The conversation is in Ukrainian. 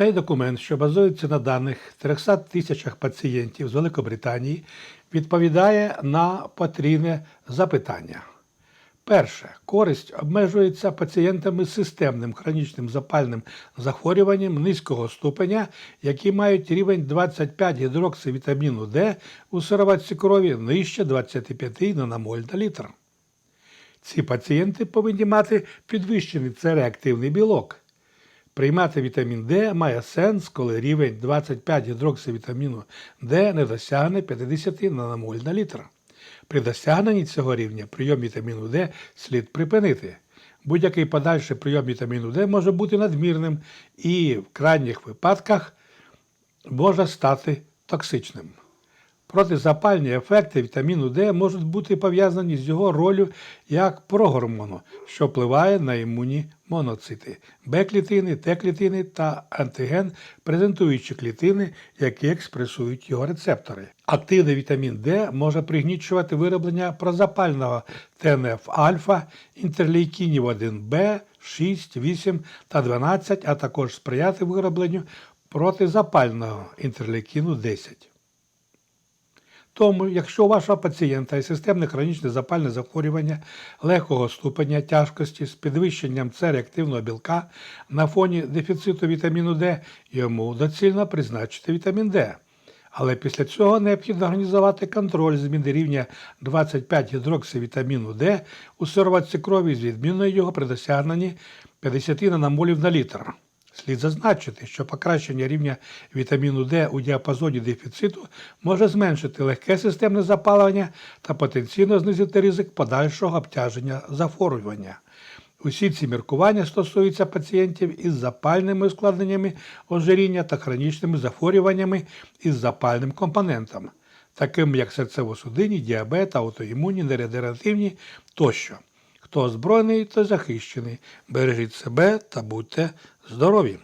Цей документ, що базується на даних 300 тисячах пацієнтів з Великобританії, відповідає на потрібне запитання. Перше, користь обмежується пацієнтами з системним хронічним запальним захворюванням низького ступеня, які мають рівень 25 гідроксивітаміну Д у сироватці крові нижче 25 наномоль на літр. Ці пацієнти повинні мати підвищений цереактивний білок. Приймати вітамін Д має сенс, коли рівень 25 гідроксивітаміну Д не досягне 50 наномоль на літр. При досягненні цього рівня прийом вітаміну Д слід припинити. Будь-який подальший прийом вітаміну Д може бути надмірним і в крайніх випадках може стати токсичним. Протизапальні ефекти вітаміну Д можуть бути пов'язані з його ролью як прогормону, що впливає на імунні моноцити, Б-клітини, Т-клітини та антиген презентуючі клітини, які експресують його рецептори. Активний вітамін Д може пригнічувати вироблення прозапального ТНФ-альфа, інтерлейкінів 1Б, 6, 8 та 12, а також сприяти виробленню протизапального інтерлейкіну 10. Тому, якщо у вашого пацієнта є системне хронічне запальне захворювання легкого ступеня тяжкості з підвищенням С-реактивного білка на фоні дефіциту вітаміну Д, йому доцільно призначити вітамін Д. Але після цього необхідно організувати контроль зміни рівня 25 гідроксивітаміну Д у сироватці крові з відміною його при досягненні 50 наномолів на літр. Слід зазначити, що покращення рівня вітаміну Д у діапазоні дефіциту може зменшити легке системне запалення та потенційно знизити ризик подальшого обтяження захворювання. Усі ці міркування стосуються пацієнтів із запальними ускладненнями ожиріння та хронічними захворюваннями із запальним компонентом, такими як серцево-судинні, діабет, аутоімунні, нейродегенеративні тощо. Хто озброєний, той захищений. Бережіть себе та будьте здорові!